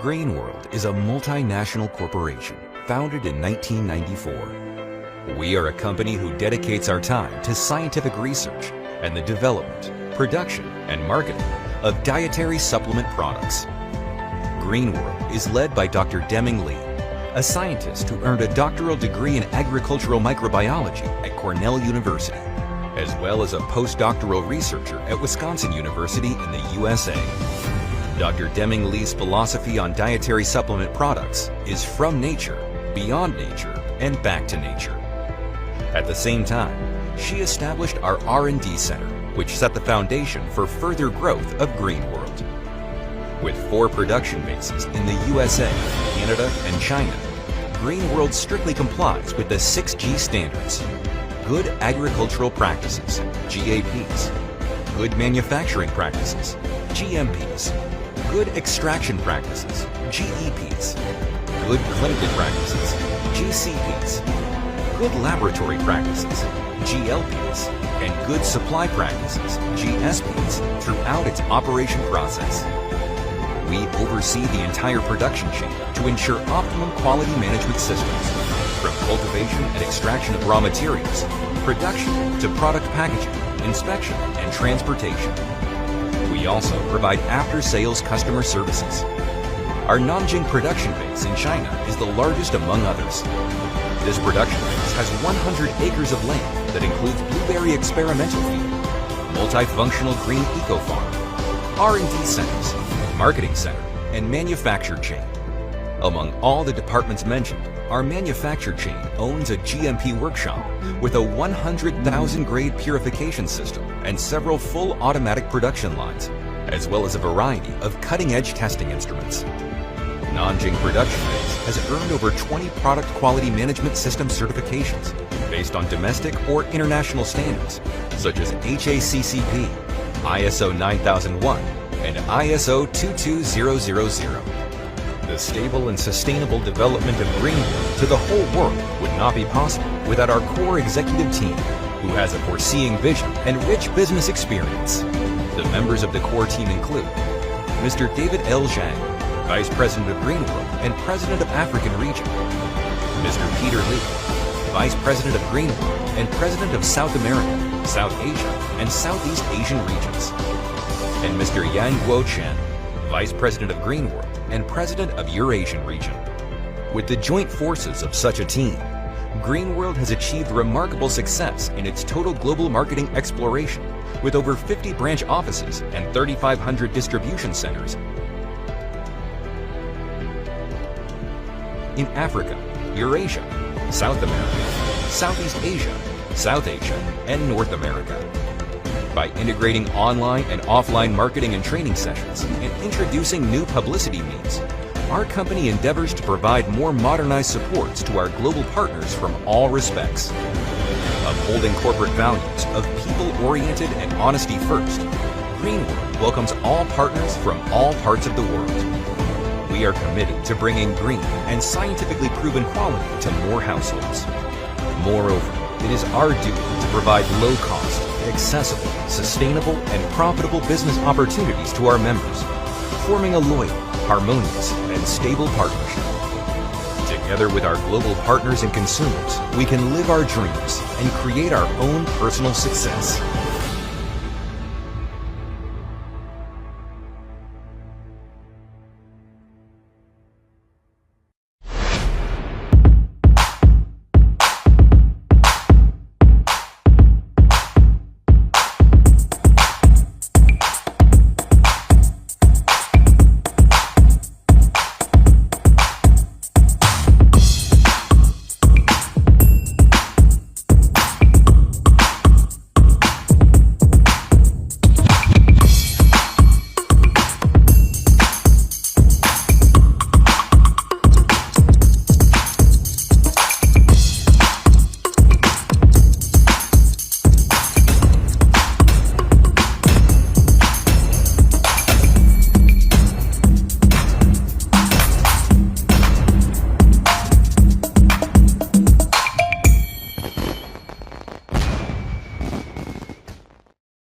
Grain World is a multinational corporation founded in 1994. We are a company who dedicates our time to scientific research and the development, production, and marketing of dietary supplement products. Green World is led by Dr. Deming Lee, a scientist who earned a doctoral degree in agricultural microbiology at Cornell University, as well as a postdoctoral researcher at Wisconsin University in the USA. Dr. Deming Lee's philosophy on dietary supplement products is from nature, beyond nature, and back to nature. At the same time, she established our R&D center, which set the foundation for further growth of Green World. With four production bases in the USA, Canada, and China, Green World strictly complies with the 6G standards. Good agricultural practices, GAPs. Good manufacturing practices, GMPs. Good extraction practices, GEPs. Good clinical practices, GCPs. Good laboratory practices, GLPs. And good supply practices, GSPs, throughout its operation process. We oversee the entire production chain to ensure optimum quality management systems, from cultivation and extraction of raw materials, production to product packaging, inspection, and transportation. We also provide after-sales customer services. Our Nanjing production base in China is the largest among others. This production base has 100 acres of land that includes blueberry experimental field, multifunctional green eco farm, R&D centers, marketing center, and manufacture chain. Among all the departments mentioned, our manufacture chain owns a GMP workshop with a 100,000 grade purification system and several full automatic production lines, as well as a variety of cutting edge testing instruments. Nanjing Production has earned over 20 product quality management system certifications based on domestic or international standards such as HACCP, ISO 9001, and ISO 22000. Stable and sustainable development of Greenwood to the whole world would not be possible without our core executive team, who has a foreseeing vision and rich business experience. The members of the core team include Mr. David L. Zhang, Vice President of Greenwood and President of African Region, Mr. Peter Lee, Vice President of Greenwood and President of South America, South Asia, and Southeast Asian regions, and Mr. Yang Guo Chen, Vice President of Greenwood and President of Eurasian Region. With the joint forces of such a team, Green World has achieved remarkable success in its total global marketing exploration with over 50 branch offices and 3,500 distribution centers in Africa, Eurasia, South America, Southeast Asia, South Asia, and North America. By integrating online and offline marketing and training sessions and introducing new publicity means, our company endeavors to provide more modernized supports to our global partners from all respects. Upholding corporate values of people-oriented and honesty first, Greenwood welcomes all partners from all parts of the world. We are committed to bringing green and scientifically proven quality to more households. Moreover, it is our duty to provide low-cost, accessible, sustainable, and profitable business opportunities to our members, forming a loyal, harmonious, and stable partnership. Together with our global partners and consumers, we can live our dreams and create our own personal success.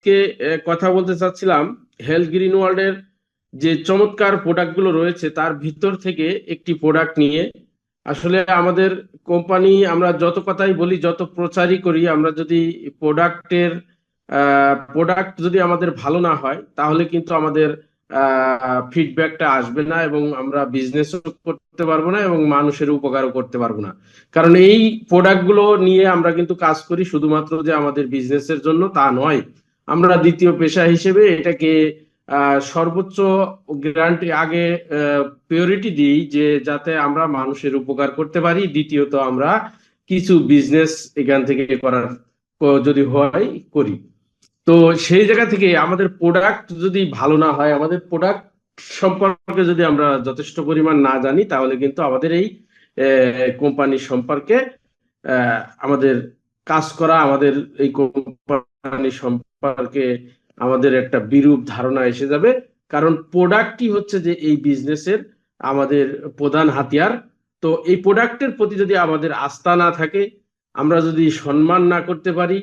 কে এ, কথা বলতে চাচ্ছিলাম health green ওয়ার্ল্ডের যে চমৎকার প্রোডাক্টগুলো রয়েছে তার ভিতর থেকে একটি প্রোডাক্ট নিয়ে। আসলে আমাদের কোম্পানি আমরা যত কথাই বলি যত প্রচারই করি আমরা যদি প্রোডাক্টের প্রোডাক্ট যদি আমাদের ভালো না হয় তাহলে কিন্তু আমাদের ফিডব্যাকটা আসবে না এবং আমরা বিজনেসও করতে পারব না এবং মানুষের উপকারও করতে পারব না। কারণ এই প্রোডাক্টগুলো নিয়ে আমরা কিন্তু কাজ করি শুধুমাত্র যে আমাদের বিজনেসের জন্য তা নয়। আমরা দ্বিতীয় পেশা হিসেবে এটাকে সর্বোচ্চ গ্যারান্টি আগে প্রিয়োরিটি দিই যে যাতে আমরা মানুষের উপকার করতে পারি। দ্বিতীয়ত আমরা কিছু বিজনেস এখান থেকে করার যদি হয় করি। তো সেই জায়গা থেকে আমাদের প্রোডাক্ট যদি ভালো না হয়, আমাদের প্রোডাক্ট সম্পর্কে যদি আমরা যথেষ্ট পরিমাণ না জানি, তাহলে কিন্তু আমাদের এই কোম্পানি সম্পর্কে আমাদের কাজ করা, আমাদের এই কোম্পানি সম্পর্কে আমাদের একটা বিরূপ ধারণা এসে যাবে। কারণ প্রোডাক্টই হচ্ছে যে এই বিজনেসের আমাদের প্রধান হাতিয়ার। তো এই প্রোডাক্টের প্রতি যদি আমাদের আস্থা না থাকে, আমরা যদি সম্মান না করতে পারি,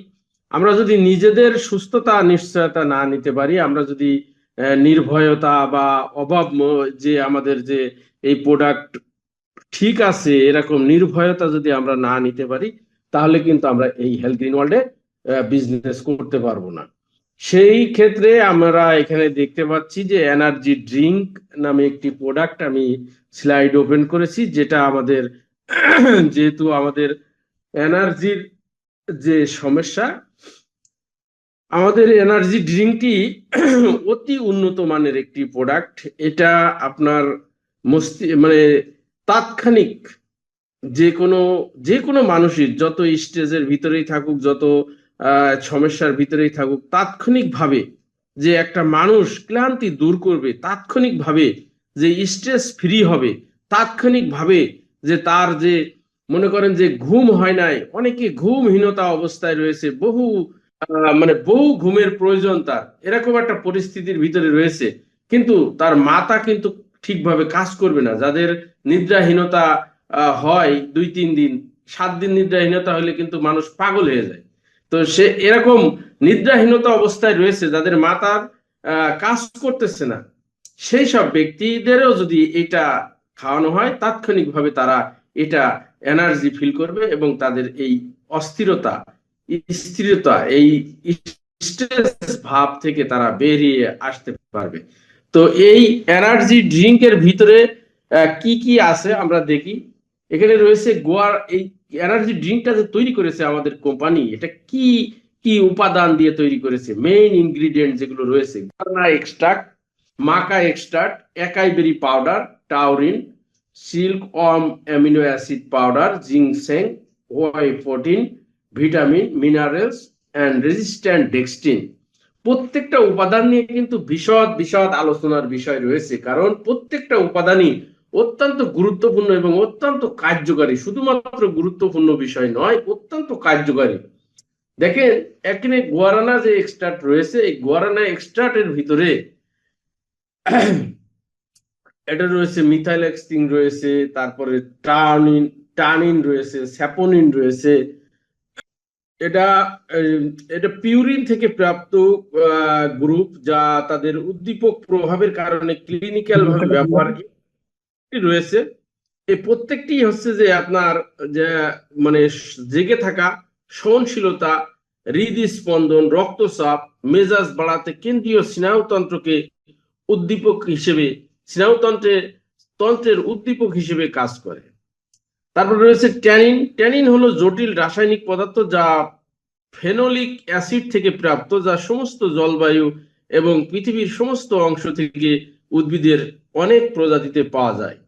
আমরা যদি নিজেদের সুস্থতা, নিশ্চয়তা না নিতে পারি, আমরা যদি নির্ভয়তা বা অভাব যে আমাদের যে এই প্রোডাক্ট ঠিক আছে, এরকম নির্ভয়তা যদি আমরা না নিতে পারি, তাহলে কিন্তু আমরা এই হেলথ গ্রিন ওয়ার্ল্ডে বিজনেস করতে পারব না। সেই ক্ষেত্রে আমরা এখানে দেখতে পাচ্ছি যে এনার্জি ড্রিঙ্ক নামে একটি প্রোডাক্ট আমি স্লাইড ওপেন করেছি, যেটা আমাদের যেহেতু আমাদের এনার্জির যে সমস্যা, আমাদের এনার্জি ড্রিঙ্কটি অতি উন্নত মানের একটি প্রোডাক্ট এটা আপনার মস্তি মানে তাৎক্ষণিক যে কোনো যে কোনো মানুষই যত স্টেজের ভিতরেই থাকুক, যত সমস্যার ভিতরেই থাকুক। তাৎক্ষণিকভাবে যে একটা মানুষ ক্লান্তি দূর করবে, তাৎক্ষণিকভাবে যে স্ট্রেস ফ্রি হবে, তাৎক্ষণিকভাবে যে তার যে, মনে করেন যে ঘুম হয় নাই, অনেকে ঘুমহীনতা অবস্থায় রয়েছে, বহু মানে বহু ঘুমের প্রয়োজন তার। এরকম একটা পরিস্থিতির ভিতরে রয়েছে, কিন্তু তার মাথা কিন্তু ঠিকভাবে কাজ করবে না। যাদের নিদ্রাহীনতা হয় দুই তিন দিন, সাত দিন নিদ্রাহীনতা হলে কিন্তু মানুষ পাগল হয়ে যায়। তো সে এরকম নিদ্রাহীনতা অবস্থায় রয়েছে যাদের আহ, কাজ করতেছে না। সেই সব ব্যক্তিদেরও যদি এটা খাওয়ানো হয় তাৎক্ষণিকভাবে তারা এটা এনার্জি ফিল করবে এবং তাদের এই অস্থিরতা স্থিরতা এই ভাব থেকে তারা বেরিয়ে আসতে পারবে। তো এই এনার্জি ড্রিঙ্কের ভিতরে কি কি আছে আমরা দেখি। এখানে রয়েছে গোয়ার এই এনার্জি ড্রিঙ্কটা যে তৈরি করেছে আমাদের কোম্পানি এটা কি কি উপাদান দিয়ে তৈরি করেছে? মেইন ইনগ্রিডিয়েন্ট যেগুলো রয়েছে গার্না extract maca extract acai berry powder taurine silk um amino acid powder ginseng whey protein vitamin minerals and resistant dextrin প্রত্যেকটা উপাদান নিয়ে কিন্তু বিশদ বিশদ আলোচনার বিষয় রয়েছে, কারণ প্রত্যেকটা উপাদানই অত্যন্ত গুরুত্বপূর্ণ এবং অত্যন্ত কার্যকারী শুধুমাত্র গুরুত্বপূর্ণ বিষয় নয় অত্যন্ত কার্যকারী। দেখেন এখানে গুয়ারানা যে এক্সট্রাক্ট রয়েছে এই গুয়ারানা এক্সট্রাক্টের ভিতরে এটা রয়েছে মিথাইল এক্সটিং রয়েছে তারপরে টার্নিন টার্নিন রয়েছে স্যাপোনিন রয়েছে। এটা এটা পিউরিন থেকে প্রাপ্ত গ্রুপ যা তাদের উদ্দীপক প্রভাবের কারণে ক্লিনিক্যাল ভাবে ব্যবহার রয়েছে। এই প্রত্যেকটি হচ্ছে যে আপনার যে মানে জেগে থাকা সহনশীলতা হৃদস্পন্দন রক্তচাপ, মেজাজ বাড়াতে কেন্দ্রীয় স্নায়ুতন্ত্রকে উদ্দীপক হিসেবে স্নায়ুতন্ত্রের তন্ত্রের উদ্দীপক হিসেবে কাজ করে। তারপর রয়েছে ট্যানিন। ট্যানিন হলো জটিল রাসায়নিক পদার্থ যা ফেনোলিক অ্যাসিড থেকে প্রাপ্ত, যা সমস্ত জলবায়ু এবং পৃথিবীর সমস্ত অংশ থেকে উদ্ভিদের অনেক প্রজাতিতে পাওয়া যায়।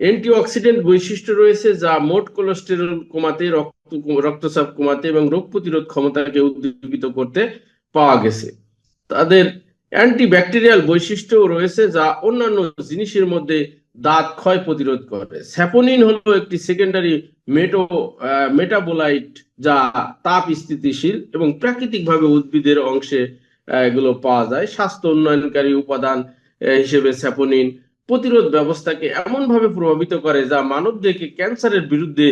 অ্যান্টিঅক্সিডেন্ট বৈশিষ্ট্য রয়েছে যা মোট কোলেস্টেরল কমাতে, রক্ত, রক্তচাপ কমাতে এবং রোগ প্রতিরোধ ক্ষমতাকে উদ্দীপিত করতে পাওয়া গেছে। তাদের অ্যান্টিব্যাকটেরিয়াল বৈশিষ্ট্যও রয়েছে যা অন্যান্য জিনিসের মধ্যে দাঁত ক্ষয় প্রতিরোধ করে। স্যাপোনিন হলো একটি সেকেন্ডারি মেটো মেটাবোলাইট যা তাপ স্থিতিশীল এবং প্রাকৃতিকভাবে উদ্ভিদের অংশে এগুলো পাওয়া যায়। স্বাস্থ্য উন্নয়নকারী উপাদান হিসেবে স্যাপোনিন প্রতিরোধ ব্যবস্থাকে এমনভাবে প্রভাবিত করে যা মানবদেরকে ক্যান্সারের বিরুদ্ধে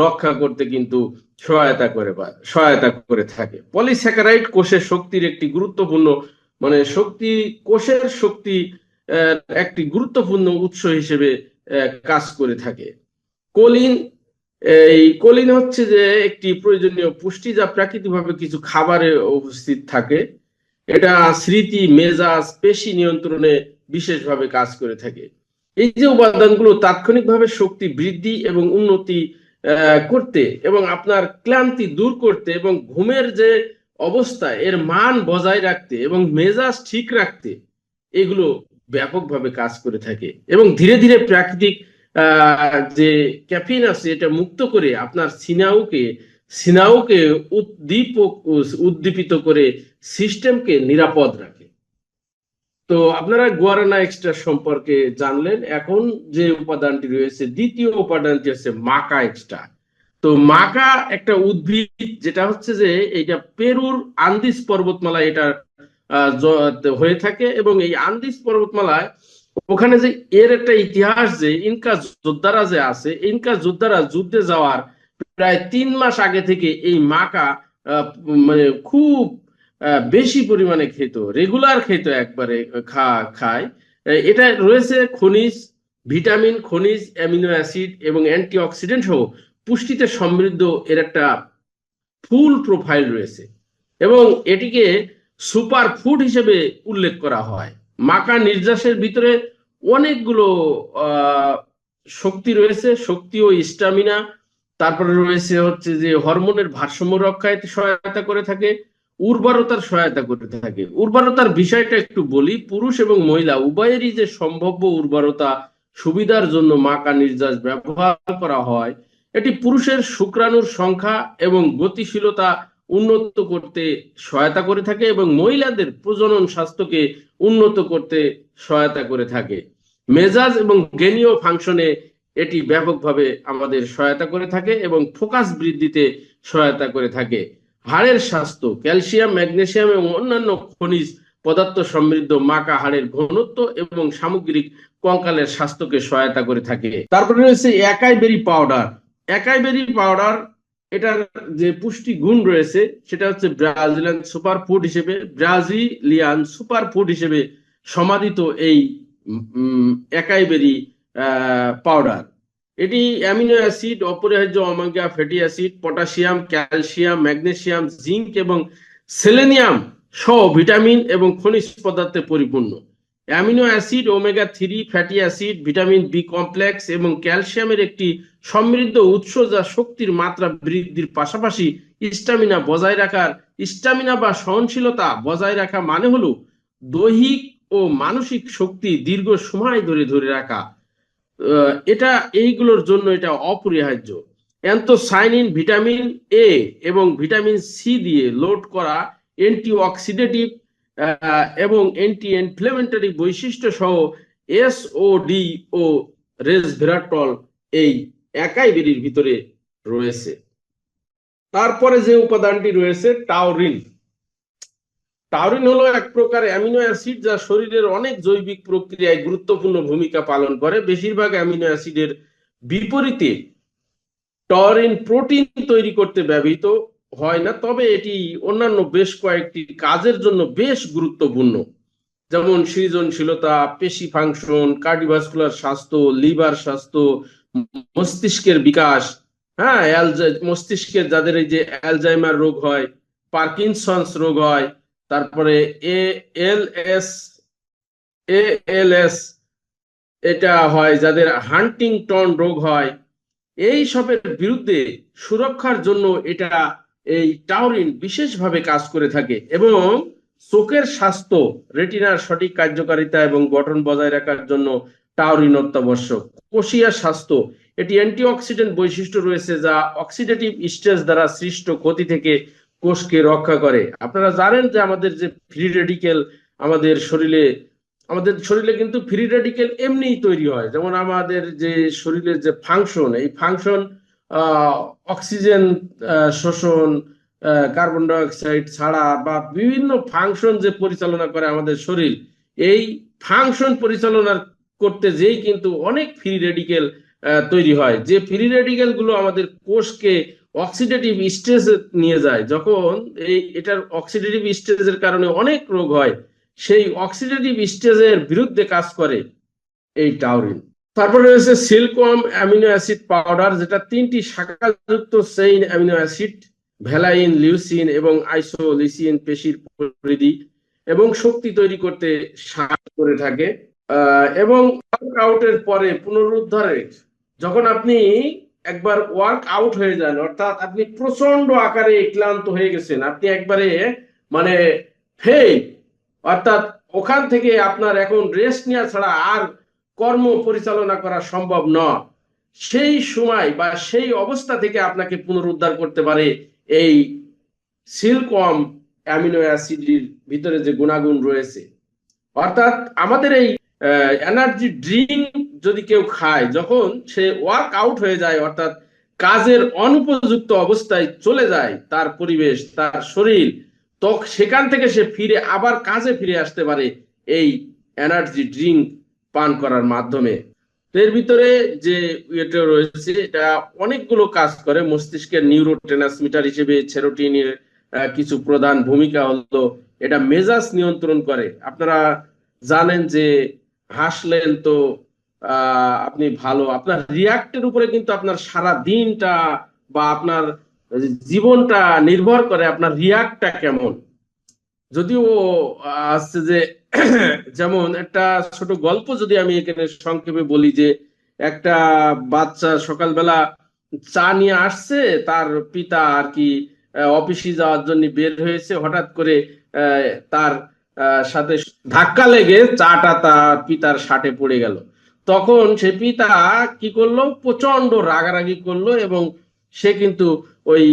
রক্ষা করতে কিন্তু সহায়তা করে বা সহায়তা করে থাকে। পলিস্যাকারাইড কোষের শক্তির একটি গুরুত্বপূর্ণ মানে শক্তি, কোষের শক্তি একটি গুরুত্বপূর্ণ উৎস হিসেবে কাজ করে থাকে। কোলিন এই কোলিন হচ্ছে যে একটি প্রয়োজনীয় পুষ্টি যা প্রাকৃতিকভাবে কিছু খাবারে উপস্থিত থাকে। এটা স্মৃতি, মেজাজ, পেশি নিয়ন্ত্রণে বিশেষভাবে কাজ করে থাকে। এই যে উপাদানগুলো তাৎক্ষণিকভাবে শক্তি বৃদ্ধি এবং উন্নতি করতে এবং আপনার ক্লান্তি দূর করতে এবং ঘুমের যে অবস্থা, এর মান বজায় রাখতে এবং মেজাজ ঠিক রাখতে, এগুলো ব্যাপকভাবে কাজ করে থাকে এবং ধীরে ধীরে প্রাকৃতিক যে ক্যাফিন আছে, এটা মুক্ত করে আপনার সিনাউকে সিনাউকে উদ্দীপক, উদ্দীপিত করে সিস্টেমকে নিরাপদ রাখে। তো আপনারা গুয়ারানা এক্সট্রা সম্পর্কে জানলেন। এখন যে উপাদানটি রয়েছে, দ্বিতীয় উপাদানটি হচ্ছে মাকা এক্সট্রা তো মাকা একটা উদ্ভিদ, যেটা হচ্ছে যে এইটা পেরুর আন্দিস পর্বতমালায় এটা হয়ে থাকে এবং এই আন্দিস পর্বতমালায় ওখানে যে এর একটা ইতিহাস যে ইনকা যোদ্ধারা যে আছে, ইনকা যোদ্ধারা যুদ্ধে যাওয়ার প্রায় তিন মাস আগে থেকে এই মাকা মানে খুব বেশি পরিমাণে খেত রেগুলার খেত একবারে খা, খায়। এটা রয়েছে খনিজ, ভিটামিন, খনিজ, অ্যামিনো অ্যাসিড এবং অ্যান্টিঅক্সিডেন্ট সহ পুষ্টিতে সমৃদ্ধ এর একটা ফুল প্রোফাইল রয়েছে এবং এটিকে সুপার ফুড হিসেবে উল্লেখ করা হয়। মাকা নির্যাসের ভিতরে অনেকগুলো শক্তি রয়েছে, শক্তি ও স্টামিনা তারপরে রয়েছে হচ্ছে যে হরমোনের ভারসাম্য রক্ষায় সহায়তা করে থাকে। উর্বরতার সহায়তা করে থাকে। উর্বরতার বিষয়টা একটু বলি, পুরুষ এবং মহিলা উভয়েরই যে সম্ভাব্য উর্বরতা সুবিধার জন্য মাকা নির্যাস ব্যবহার করা হয়, এটি পুরুষের শুক্রাণুর সংখ্যা এবং গতিশীলতা উন্নত করতে সহায়তা করে থাকে এবং মহিলাদের প্রজনন স্বাস্থ্যকে উন্নত করতে সহায়তা করে থাকে। মেজাজ এবং জ্ঞানীয় ফাংশনে এটি ব্যাপকভাবে আমাদের সহায়তা করে থাকে এবং ফোকাস বৃদ্ধিতে সহায়তা করে থাকে। হাড়ের স্বাস্থ্য, ক্যালসিয়াম, ম্যাগনেসিয়াম এবং অন্যান্য খনিজ পদার্থ সমৃদ্ধ মাকা হাড়ের ঘনত্ব এবং সামগ্রিক কঙ্কালের স্বাস্থ্যকে সহায়তা করে থাকে। তারপরে রয়েছে একাই বেরি পাউডার। একাই বেরি পাউডার, এটার যে পুষ্টি গুণ রয়েছে, সেটা হচ্ছে ব্রাজিলিয়ান সুপার ফুড হিসেবে, ব্রাজিলিয়ান সুপার ফুড হিসেবে সমাদিত এই একাই বেরি পাউডার। এটি অ্যামিনো অ্যাসিড, অপরিহার্য omega fatty acid, potassium, calcium, magnesium, zinc এবং সেলেনিয়াম সহ ভিটামিন এবং খনিজ পদার্থে পরিপূর্ণ। Amino acid, omega three, fatty acid, vitamin B complex এবং ক্যালসিয়ামের একটি সমৃদ্ধ উৎস যা শক্তির মাত্রা বৃদ্ধির পাশাপাশি স্টামিনা বজায় রাখার স্টামিনা বা সহনশীলতা বজায় রাখা মানে হলো দৈহিক ও মানসিক শক্তি দীর্ঘ সময় ধরে ধরে রাখা। এটা এইগুলোর জন্য এটা অপরিহার্য। অ্যান্থোসাইনিন, ভিটামিন এ এবং ভিটামিন সি দিয়ে লোড করা অ্যান্টিঅক্সিডেটিভ এবং অ্যান্টি ইনফ্লেমেটরি বৈশিষ্ট্য সহ এসওডি ও রেসভেরাট্রল এই একাই বেরির ভিতরে রয়েছে। তারপরে যে উপাদানটি রয়েছে টাউরিন টাউরিন হলো এক প্রকার অ্যামিনো অ্যাসিড যা শরীরের অনেক জৈবিক প্রক্রিয়ায় গুরুত্বপূর্ণ ভূমিকা পালন করে। বেশিরভাগ অ্যামিনো অ্যাসিডের বিপরীতে টরিন প্রোটিন তৈরি করতে ব্যবহৃত হয় না, তবে এটি অন্যান্য বেশ কয়েকটি কাজের জন্য বেশ গুরুত্বপূর্ণ। যেমন সৃজনশীলতা, পেশি ফাংশন, কার্ডিওভাস্কুলার স্বাস্থ্য, লিভার স্বাস্থ্য, মস্তিষ্কের বিকাশ হ্যাঁ মস্তিষ্কের যাদের এই যে অ্যালজাইমার রোগ হয়, পার্কিনসন্স রোগ হয় তারপরে এ, এল, এস, এ, এল, এস, এটা হয় যাদের হান্টিংটন রোগ হয়। এই সবের বিরুদ্ধে সুরক্ষার জন্য এটা এই টাউরিন বিশেষভাবে কাজ করে থাকে এবং চোখের স্বাস্থ্য, রেটিনার সঠিক কার্যকারিতা এবং গঠন বজায় রাখার জন্য টাউরিন অত্যাবশ্যক। কোষিয়া স্বাস্থ্য, এটি অ্যান্টিঅক্সিডেন্ট বৈশিষ্ট্য রয়েছে যা অক্সিডেটিভ স্ট্রেস দ্বারা সৃষ্ট ক্ষতি থেকে কোষকে রক্ষা করে। আপনারা জানেন যে আমাদের যে ফ্রি রেডিকেল আমাদের শরীরে আমাদের শরীরে কিন্তু ফ্রি রেডিকেল এমনিই তৈরি হয়। যেমন আমাদের যে শরীরের যে ফাংশন এই ফাংশন অক্সিজেন শোষণ কার্বন ডাইঅক্সাইড ছাড়া বা বিভিন্ন ফাংশন যে পরিচালনা করে আমাদের শরীর, এই ফাংশন পরিচালনা করতে যেই কিন্তু অনেক ফ্রি রেডিকেল তৈরি হয়। যে ফ্রি রেডিকেলগুলো আমাদের কোষকে অক্সিডেটিভ স্ট্রেস নিয়ে যায়, যখন এই এটার অক্সিডেটিভ স্ট্রেসের কারণে অনেক রোগ হয়, সেই অক্সিডেটিভ স্টেজের বিরুদ্ধে কাজ করে এই টাউরিন তারপরে রয়েছে সিলকম অ্যামিনো অ্যাসিড পাউডার যেটা তিনটি শাখাযুক্ত chain amino acid valine, leucine এবং আইসোলিসিন পেশির পরিধি এবং শক্তি তৈরি করতে সাহায্য করে থাকে। এবং ওয়ার্কআউটের পরে পুনরুদ্ধারে যখন আপনি একবার ওয়ার্ক আউট হয়ে যান, অর্থাৎ আপনি প্রচণ্ড আকারে ক্লান্ত হয়ে গেছেন। আপনি একবারে মানে ফেল অর্থাৎ ওখান থেকে আপনার এখন রেস্ট নেওয়া ছাড়া আর কর্ম পরিচালনা করা সম্ভব নয়। সেই সময় বা সেই অবস্থা থেকে আপনাকে পুনরুদ্ধার করতে পারে এই সিলকম অ্যামিনো অ্যাসিডের ভিতরে যে গুণাগুণ রয়েছে। অর্থাৎ আমাদের এই এনার্জি ড্রিঙ্ক যদি কেউ খায়, যখন সে ওয়ার্ক আউট হয়ে যায়, অর্থাৎ কাজের অনুপযুক্ত অবস্থায় চলে যায়, তার পরিবেশ, তার শরীর তো সেখান থেকে সে ফিরে, আবার কাজে ফিরে আসতে পারে এই এনার্জি ড্রিঙ্ক পান করার মাধ্যমে। এর ভিতরে যে এটা রয়েছে, এটা অনেকগুলো কাজ করে। মস্তিষ্কের নিউরো ট্রান্সমিটার হিসেবে সেরোটিনের কিছু প্রধান ভূমিকা হলো, এটা মেজাজ নিয়ন্ত্রণ করে। আপনারা জানেন যে হাসলেন তো আপনি ভালো, আপনার রিয়াক্টের উপরে কিন্তু আপনার সারা দিনটা বা আপনার জীবনটা নির্ভর করে আপনার রিয়াক্টটা কেমন। যদিও আসছে যে, যেমন একটা ছোট গল্প যদি আমি এখানে সংক্ষেপে বলি যে, একটা বাচ্চা সকালবেলা চা নিয়ে আসছে, তার পিতা আর কি অফিসে যাওয়ার জন্য বের হয়েছে, হঠাৎ করে তার সাথে ধাক্কা লেগে চাটা তার পিতার শার্টে পড়ে গেল। তখন সে পিতা কি করল? প্রচণ্ড রাগারাগি করল এবং সে কিন্তু ওই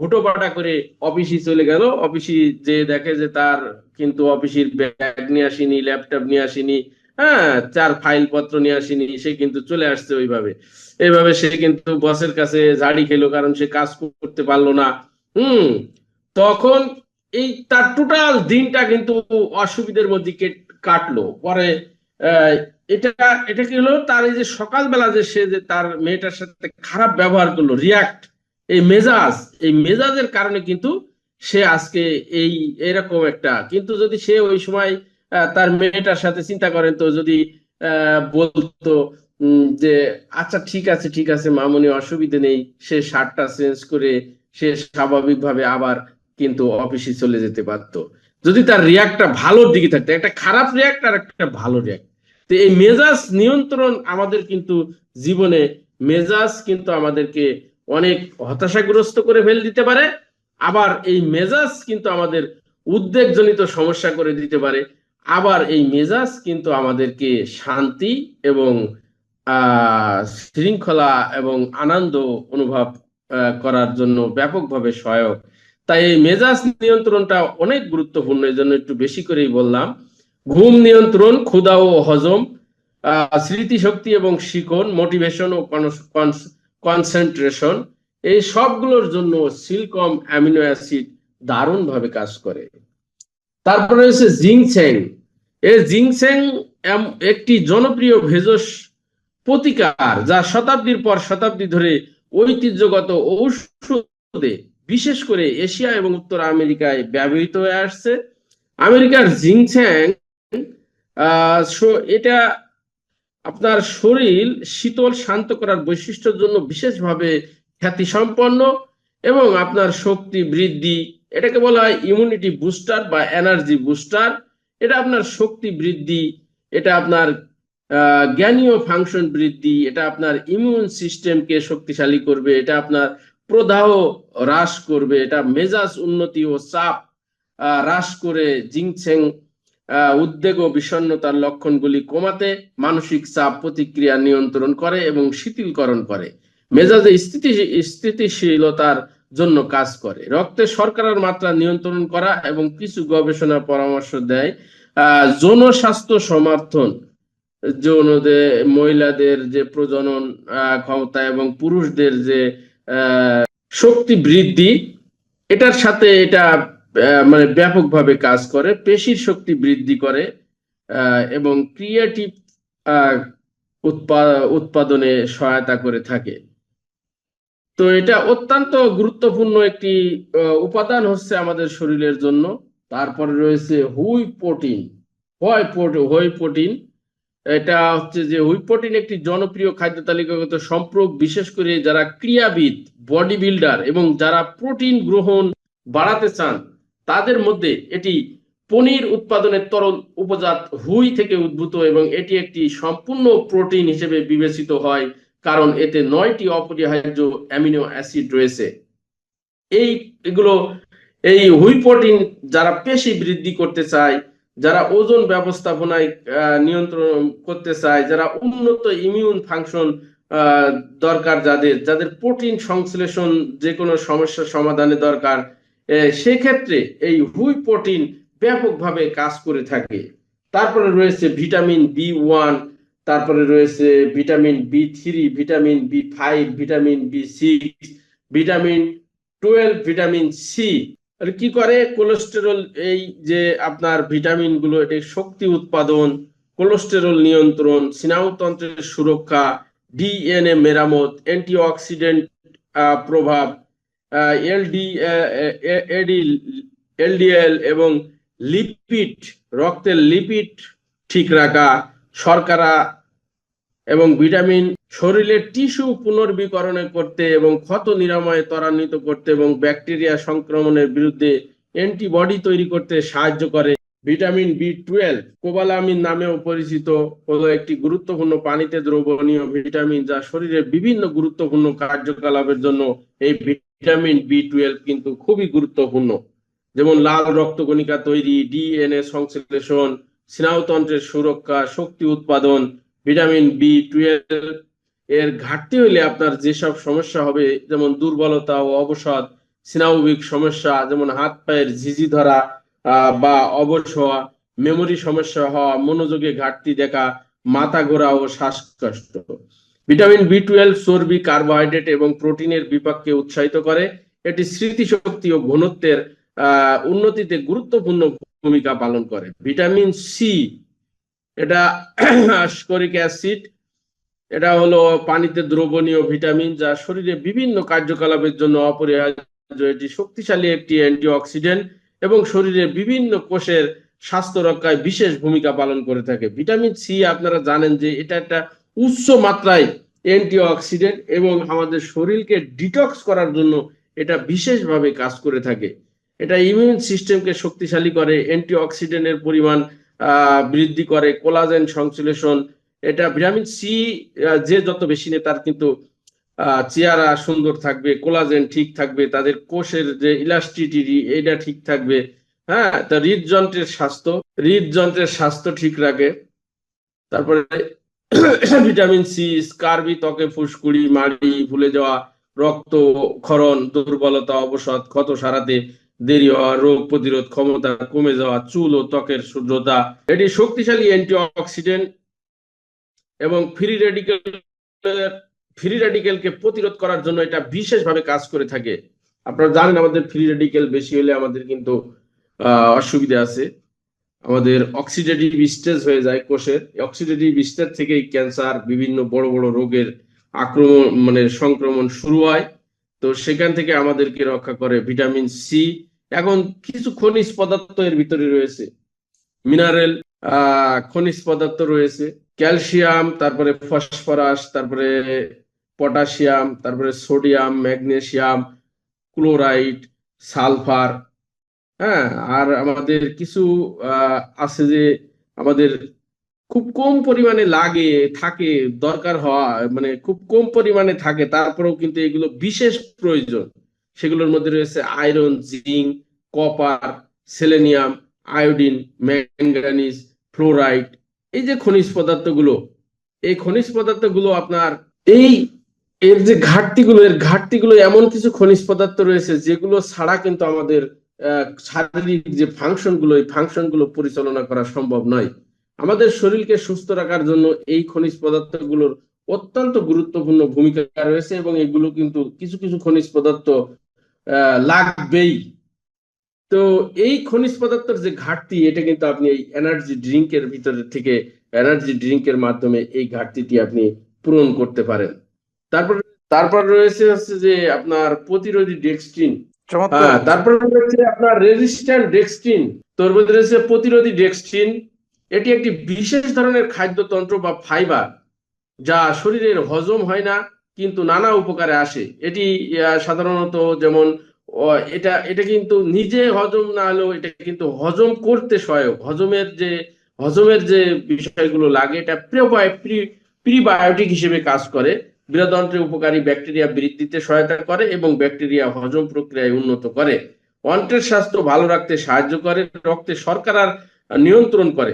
হুটোপাটা করে অফিসে চলে গেল। অফিসে যে দেখে যে তার কিন্তু অফিসের ব্যাগ নিয়ে আসেনি ল্যাপটপ নিয়ে আসেনি হ্যাঁ চার ফাইল পত্র নিয়ে আসেনি, সে কিন্তু চলে আসছে ওইভাবে। এইভাবে সে কিন্তু বসের কাছে ঝাড়ি খেলো কারণ সে কাজ করতে পারল না। হুম, তখন এই তার টোটাল দিনটা কিন্তু অসুবিধার মধ্যে কেট- কাটলো। পরে এটা এটা কি হলো? তার এই যে সকালবেলা যে সে যে তার মেয়েটার সাথে খারাপ ব্যবহার করল রিয়াক্ট এই মেজাজ, এই মেজাজের কারণে কিন্তু সে আজকে এই, এরকম একটা, কিন্তু যদি সে ওই সময় তার মেয়েটার সাথে চিন্তা করেন তো যদি বলতো যে আচ্ছা ঠিক আছে ঠিক আছে, মামুনি, অসুবিধে নেই, সে শার্টটা চেঞ্জ করে সে স্বাভাবিকভাবে আবার কিন্তু অফিসে চলে যেতে পারতো যদি তার রিয়াক্টটা ভালোর দিকে থাকতো একটা খারাপ রিয়াক্ট আর একটা ভালো রিয়াক্ট তো এই মেজাজ নিয়ন্ত্রণ আমাদের কিন্তু জীবনে, মেজাজ কিন্তু আমাদেরকে অনেক হতাশাগ্রস্ত করে ফেল দিতে পারে, আবার এই মেজাজ কিন্তু আমাদের উদ্বেগজনিত সমস্যা করে দিতে পারে, আবার এই মেজাজ কিন্তু আমাদেরকে শান্তি এবং শৃঙ্খলা এবং আনন্দ অনুভব করার জন্য ব্যাপকভাবে সহায়ক। তাই এই মেজাজ নিয়ন্ত্রণটা অনেক গুরুত্বপূর্ণ এই জন্য একটু বেশি করেই বললাম। ঘুম নিয়ন্ত্রণ ক্ষুধা ও হজম স্মৃতিশক্তি এবং শিকন মোটিভেশন ও কনসেন্ট্রেশন এই সবগুলোর জন্য সিলকম অ্যামিনো অ্যাসিড দারুণভাবে কাজ করে। তারপরে রয়েছে জিংসেং। এই জিংসেং একটি জনপ্রিয় ভেষজ প্রতিকার যা শতাব্দীর পর শতাব্দী ধরে ঐতিহ্যগত ঔষধে বিশেষ করে এশিয়া এবং উত্তর আমেরিকায় ব্যবহৃত হয়ে আসছে। আমেরিকার আহ, সো- এটা আপনার শরীর শীতল শান্ত করার বৈশিষ্ট্যের জন্য বিশেষভাবে খ্যাতিসম্পন্ন এবং আপনার শক্তি বৃদ্ধি এটাকে বলা হয় ইমিউনিটি বুস্টার বা এনার্জি বুস্টার এটা আপনার শক্তি বৃদ্ধি এটা আপনার জ্ঞানীয় ফাংশন বৃদ্ধি এটা আপনার ইমিউন সিস্টেমকে শক্তিশালী করবে এটা আপনার প্রদাহ হ্রাস করবে এটা মেজাজ উন্নতি ও চাপ হ্রাস করে আহ, উদ্বেগ ও বিষণ্ণতার লক্ষণগুলি কমাতে মানসিক চাপ প্রতিক্রিয়া নিয়ন্ত্রণ করে এবং শিথিলকরণ করে। মেজাজে স্থিতি, স্থিতিশীলতার জন্য কাজ করে। রক্তে শর্করার মাত্রা নিয়ন্ত্রণ করা এবং কিছু গবেষণা পরামর্শ দেয়, আহ, যৌন স্বাস্থ্য সমর্থন। যৌনদের মহিলাদের যে প্রজনন ক্ষমতা এবং পুরুষদের যে শক্তি বৃদ্ধি, এটার সাথে এটা মানে ব্যাপকভাবে কাজ করে, পেশির শক্তি বৃদ্ধি করে এবং ক্রিয়েটিভ উৎপাদনে সহায়তা করে থাকে। তো এটা অত্যন্ত গুরুত্বপূর্ণ একটি উপাদান হচ্ছে আমাদের শরীরের জন্য। তারপরে রয়েছে হুই প্রোটিন হয় হোই প্রোটিন এটা হচ্ছে যে হুই প্রোটিন একটি জনপ্রিয় খাদ্য তালিকাগত সম্পর্ক বিশেষ করে যারা ক্রীড়াবিদ বডি বিল্ডার এবং যারা প্রোটিন গ্রহণ বাড়াতে চান তাদের মধ্যে এটি পনির উৎপাদনের তরল উপজাত হুই থেকে উদ্ভূত এবং এটি একটি সম্পূর্ণ প্রোটিন হিসেবে বিবেচিত হয়, কারণ এতে নয়টি অপরিহার্য অ্যামিনো অ্যাসিড রয়েছে। এই এগুলো, এই হুই প্রোটিন যারা পেশি বৃদ্ধি করতে চায়, যারা ওজন ব্যবস্থাপনায় নিয়ন্ত্রণ করতে চায়, যারা উন্নত ইমিউন ফাংশন দরকার যাদের যাদের প্রোটিন সংশ্লেষণ যে কোনো সমস্যার সমাধানে দরকার সেক্ষেত্রে এই হুই প্রোটিন ব্যাপকভাবে কাজ করে থাকে। তারপরে রয়েছে ভিটামিন বি ওয়ান, তারপরে রয়েছে vitamin B three, vitamin B five, vitamin B six, vitamin twelve, vitamin C. কি করে? কোলেস্টেরল এই যে আপনার ভিটামিনগুলো এটি শক্তি উৎপাদন, কোলেস্টেরল নিয়ন্ত্রণ, স্নায়ুতন্ত্রের সুরক্ষা, ডিএনএ মেরামত, অ্যান্টিঅক্সিডেন্ট প্রভাব এলডি এডি, এলডিএল এবং লিপিড, রক্তের লিপিড ঠিক রাখা, শর্করা এবং ভিটামিন শরীরের টিস্যু পুনর্বীকরণে করতে এবং ক্ষত নিরাময়ে ত্বরান্বিত করতে এবং ব্যাকটেরিয়া সংক্রমণের বিরুদ্ধে অ্যান্টিবডি তৈরি করতে সাহায্য করে। ভিটামিন বি টুয়েলভ, কোবালামিন নামেও পরিচিত। হলো একটি গুরুত্বপূর্ণ পানিতে দ্রবণীয় ভিটামিন যা শরীরের বিভিন্ন গুরুত্বপূর্ণ কার্যকলাপের জন্য এই ভিটামিন বি টুয়েলভ কিন্তু খুবই গুরুত্বপূর্ণ। যেমন লাল রক্তকণিকা তৈরি ডিএনএ সংশ্লেষণ, স্নায়ুতন্ত্রের সুরক্ষা, শক্তি উৎপাদন, ভিটামিন বি টুয়েলভ এর ঘাটতি হলে আপনার যেসব সমস্যা হবে, যেমন দুর্বলতা ও অবসাদ, স্নায়বিক সমস্যা, যেমন হাত পায়ের ঝিঝি ধরা বা অবশ হওয়া, মেমোরি সমস্যা হওয়া, মনোযোগে ঘাটতি দেখা, মাথা ঘোরা ও শ্বাসকষ্ট। ভিটামিন বি টুয়েলভ চর্বি কার্বোহাইড্রেট এবং প্রোটিনের বিপাককে উৎসাহিত করে। এটি স্মৃতিশক্তি ও ঘনত্বের উন্নতিতে গুরুত্বপূর্ণ ভূমিকা পালন করে। ভিটামিন সি এটা স্কোরিক অ্যাসিড। এটা হলো পানিতে দ্রবণীয় ভিটামিন যা শরীরে বিভিন্ন কার্যকলাপের জন্য অপরিহার্য। এটি শক্তিশালী একটি অ্যান্টিঅক্সিডেন্ট এবং শরীরের বিভিন্ন কোষের স্বাস্থ্য রক্ষায় বিশেষ ভূমিকা পালন করে থাকে। ভিটামিন সি আপনারা জানেন যে এটা একটা উচ্চ মাত্রায় অ্যান্টিঅক্সিডেন্ট এবং আমাদের শরীরকে ডিটক্স করার জন্য এটা বিশেষভাবে কাজ করে থাকে। এটা ইমিউন সিস্টেমকে শক্তিশালী করে অ্যান্টিঅক্সিডেন্টের পরিমাণ বৃদ্ধি করে কোলাজেন সংশ্লেষণ। এটা ভিটামিন সি যে যত বেশি নেয় তার কিন্তু চেহারা সুন্দর থাকবে কোলাজেন ঠিক থাকবে, তাদের কোষের যে ইলাস্টিটি এটা ঠিক থাকবে। হ্যাঁ তা হৃদযন্ত্রের স্বাস্থ্য হৃদযন্ত্রের স্বাস্থ্য ঠিক রাখে। তারপরে ভিটামিন সি, স্কারবি, ত্বকে ফুসকুড়ি, মাড়ি ফুলে যাওয়া রক্ত ক্ষরণ, দুর্বলতা, অবসাদ, ক্ষত সারাতে দেরি হওয়া, রোগ প্রতিরোধ ক্ষমতা কমে যাওয়া, চুল ও ত্বকের শুদ্ধতা এটি শক্তিশালী অ্যান্টিঅক্সিডেন্ট এবং ফ্রি রেডিকেল, ফ্রি রেডিকেলকে প্রতিরোধ করার জন্য এটা বিশেষভাবে কাজ করে থাকে। আপনারা জানেন আমাদের ফ্রি রেডিকেল বেশি হলে আমাদের কিন্তু অসুবিধা আছে। আমাদের অক্সিডেটিভ স্টেজ হয়ে যায় কোষের। অক্সিডেটিভ স্টেজ থেকেই ক্যান্সার বিভিন্ন বড় বড় রোগের আক্রমণ মানে সংক্রমণ শুরু হয়। তো সেখান থেকে আমাদেরকে রক্ষা করে ভিটামিন সি এখন কিছু খনিজ পদার্থ এর ভিতরে রয়েছে। মিনারেল খনিজ পদার্থ রয়েছে। ক্যালসিয়াম তারপরে ফসফরাস তারপরে পটাশিয়াম তারপরে সোডিয়াম ম্যাগনেসিয়াম ক্লোরাইড সালফার হ্যাঁ আর আমাদের কিছু আছে যে আমাদের খুব কম পরিমাণে লাগে, থাকে, দরকার হওয়া মানে খুব কম পরিমাণে থাকে, তারপরেও কিন্তু এগুলো বিশেষ প্রয়োজন। সেগুলোর মধ্যে রয়েছে iron, zinc, copper, selenium, iodine manganese fluoride, এই যে খনিজ পদার্থগুলো, এই খনিজ পদার্থগুলো আপনার, এই, এর যে ঘাটতিগুলো, এর ঘাটতিগুলো এমন কিছু খনিজ পদার্থ রয়েছে যেগুলো ছাড়া কিন্তু আমাদের শারীরিক যে ফাংশনগুলো, এই ফাংশনগুলো পরিচালনা করা সম্ভব নয়। আমাদের শরীরকে সুস্থ রাখার জন্য এই খনিজ পদার্থগুলোর অত্যন্ত গুরুত্বপূর্ণ ভূমিকা রয়েছে এবং এগুলো কিন্তু কিছু কিছু খনিজ পদার্থ লাগবেই। তো এই খনিজ পদার্থের যে ঘাটতি, এটা কিন্তু আপনি এই এনার্জি ড্রিঙ্কের ভিতরে থেকে এনার্জি ড্রিঙ্কের মাধ্যমে এই ঘাটতিটি আপনি পূরণ করতে পারেন। তারপর তারপর রয়েছে হচ্ছে যে আপনার প্রতিরোধী ডেক্সট্রিন হ্যাঁ তারপর রয়েছে আপনার রেজিস্ট্যান্ট ডেক্সট্রিন তোর রয়েছে প্রতিরোধী ডেক্সট্রিন এটি একটি বিশেষ ধরনের খাদ্যতন্ত্র বা ফাইবার যা শরীরের হজম হয় না, কিন্তু নানা উপকারে আসে। এটি সাধারণত যেমন এটা এটা কিন্তু নিজে হজম না হলেও এটা কিন্তু হজম করতে সহায়ক। হজমের যে হজমের যে বিষয়গুলো লাগে, এটা প্রিবায়োটিক হিসেবে কাজ করে। বৃহদন্ত্রে উপকারী ব্যাকটেরিয়া বৃদ্ধিতে সহায়তা করে এবং ব্যাকটেরিয়া হজম প্রক্রিয়ায় উন্নত করে। অন্ত্রের স্বাস্থ্য ভালো রাখতে সাহায্য করে, রক্তে শর্করার নিয়ন্ত্রণ করে।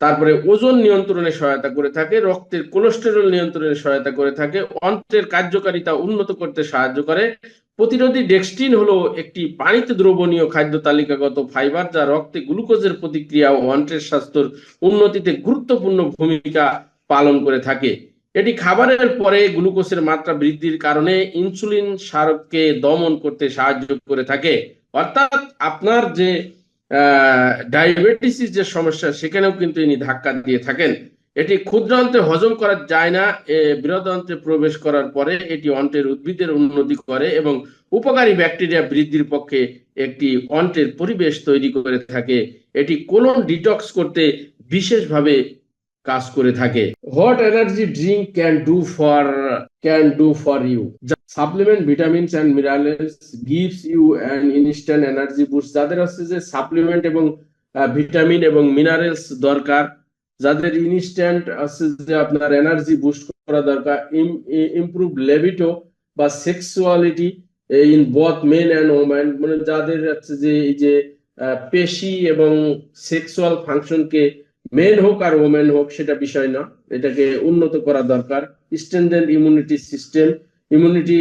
তারপরে ওজন নিয়ন্ত্রণে সহায়তা করে থাকে, রক্তের কোলেস্টেরল নিয়ন্ত্রণে সহায়তা করে থাকে, অন্ত্রের কার্যকারিতা উন্নত করতে সাহায্য করে। প্রতিরোধী ডেক্সটিন হলো একটি পানিতে দ্রবণীয় খাদ্য তালিকাগত ফাইবার যা রক্তে গ্লুকোজের প্রতিক্রিয়া ও অন্ত্রের স্বাস্থ্যের উন্নতিতে গুরুত্বপূর্ণ ভূমিকা পালন করে থাকে। এটি খাবারের পরে গ্লুকোজের মাত্রা বৃদ্ধির কারণে ইনসুলিন স্মারককে দমন করতে সাহায্য করে থাকে। অর্থাৎ আপনার যে ডায়াবেটিসের যে সমস্যা, সেখানেও কিন্তু ইনি ধাক্কা দিয়ে থাকেন। এটি ক্ষুদ্র অন্ত্রে হজম করা যায় না অন্ত্রে প্রবেশ করার পরে এটি অন্ত্রের উদ্ভিদের উন্নতি করে এবং উপকারী ব্যাকটেরিয়া বৃদ্ধির পক্ষে একটি অন্ত্রের পরিবেশ তৈরি করে থাকে। এটি কোলন ডিটক্স করতে বিশেষভাবে কাজ করে থাকে। What energy drink can do for can do for you supplement vitamins and minerals gives you an instant energy boost যাদের হচ্ছে যে সাপ্লিমেন্ট এবং ভিটামিন এবং মিনারেলস দরকার, যাদের ইনস্ট্যান্ট আছে যে আপনার এনার্জি বুস্ট করা দরকার। ইমপ্রুভ লেভিটো বা sexuality in both men and woman মানে যাদের হচ্ছে যে এই যে পেশি এবং সেক্সুয়াল ফাংশনকে মেন হোক আর ওমেন হোক, সেটা বিষয় না। এটাকে উন্নত করা দরকার। স্ট্রেনদেন ইমিউনিটি সিস্টেম ইমিউনিটি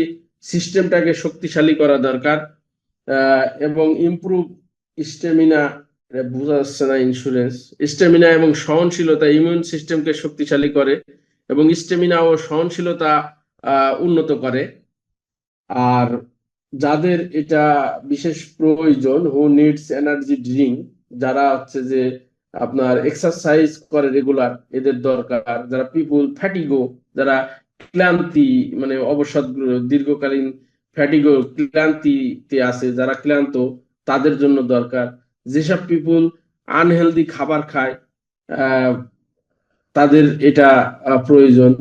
সিস্টেমটাকে শক্তিশালী করা দরকার। এবং ইমপ্রুভ স্টেমিনা বোঝা যাচ্ছে না ইন্স্যুরেন্স স্টেমিনা এবং সহনশীলতা ইমিউন সিস্টেমকে শক্তিশালী করে এবং স্টেমিনা ও সহনশীলতা উন্নত করে। আর যাদের এটা বিশেষ প্রয়োজন হু নিডস এনার্জি ড্রিঙ্ক যারা হচ্ছে যে আপনার এক্সারসাইজ করে রেগুলার এদের দরকার, যারা পিপুল ফ্যাটিগো যারা ক্লান্তি মানে অবসাদ দীর্ঘকালীন ফ্যাটিগো ক্লান্তিতে আছে, যারা ক্লান্ত, তাদের জন্য দরকার। যেসব পিপুল আনহেলদি খাবার খায় তাদের এটা প্রয়োজন।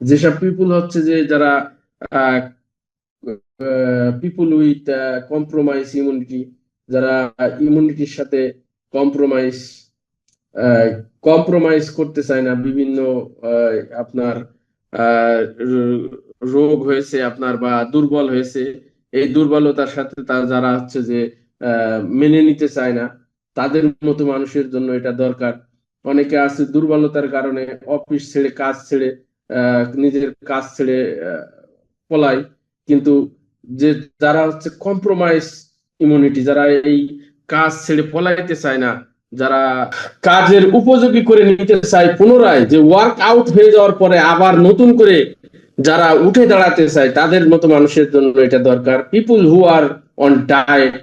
যেসব পিপুল হচ্ছে যে যারা পিপুল উইথ কম্প্রোমাইজ ইমিউনিটি যারা ইমিউনিটির সাথে কম্প্রোমাইজ কম্প্রোমাইজ করতে চায় না, বিভিন্ন আপনার রোগ হয়েছে আপনার বা দুর্বল হয়েছে, এই দুর্বলতার সাথে তারা যারা হচ্ছে যে মেনে নিতে চায় না, তাদের মতো মানুষের জন্য এটা দরকার। অনেকে আছে দুর্বলতার কারণে অফিস ছেড়ে, কাজ ছেড়ে নিজের কাজ ছেড়ে পলায়, কিন্তু যে যারা হচ্ছে কম্প্রোমাইজ ইমিউনিটি যারা এই কাজ ছেড়ে পলাইতে চায় না যারা কাজের উপযোগী করে নিতে চায় পুনরায় যে ওয়ার্ক আউট হয়ে যাওয়ার পরে আবার নতুন করে যারা উঠে দাঁড়াতে চায়, তাদের মতো মানুষের জন্য এটা দরকার। People who are on diet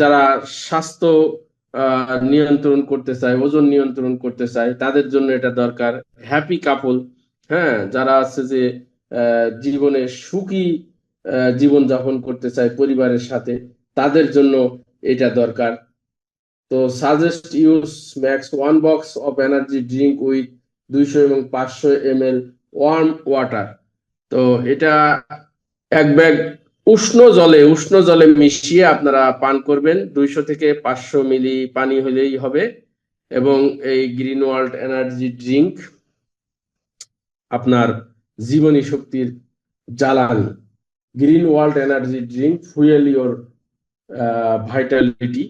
যারা স্বাস্থ্য নিয়ন্ত্রণ করতে চায়, ওজন নিয়ন্ত্রণ করতে চায়, তাদের জন্য এটা দরকার। হ্যাপি কাপল হ্যাঁ যারা আছে যে জীবনে সুখী জীবন যাপন করতে চায় পরিবারের সাথে, তাদের জন্য এটা দরকার। তো suggest use max one box of energy drink with দুইশো এবং পাঁচশো এম এল ওয়ার্ম ওয়াটার তো এটা এক ব্যাগ উষ্ণ জলে উষ্ণ জলে মিশিয়ে আপনারা পান করবেন। দুইশো থেকে পাঁচশো মিলি পানি হলেই হবে এবং এই গ্রিন ওয়ার্ল্ড এনার্জি ড্রিঙ্ক আপনার জীবনী শক্তির জ্বালানি। Green world energy drink fuel your vitality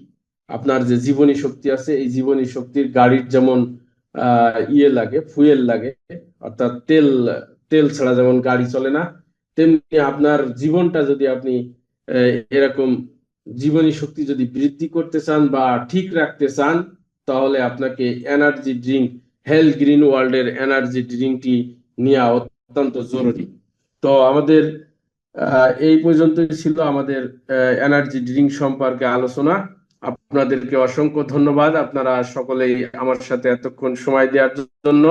আপনার যে জীবনী শক্তি আছে, এই জীবনী শক্তির গাড়ির যেমন ইয়ে লাগে, ফুয়েল লাগে, অর্থাৎ তেল তেল ছাড়া যেমন গাড়ি চলে না, তেমনি আপনার জীবনটা যদি আপনি এরকম জীবনী শক্তি যদি বৃদ্ধি করতে চান বা ঠিক রাখতে চান, তাহলে আপনাকে এনার্জি ড্রিঙ্ক হেলথ গ্রিন ওয়ার্ল্ডের এনার্জি ড্রিঙ্কটি নেওয়া অত্যন্ত জরুরি। তো আমাদের এই পর্যন্তই ছিল আমাদের এনার্জি ড্রিঙ্ক সম্পর্কে আলোচনা। আপনাদেরকে অসংখ্য ধন্যবাদ। আপনারা সকলেই আমার সাথে এতক্ষণ সময় দেওয়ার জন্য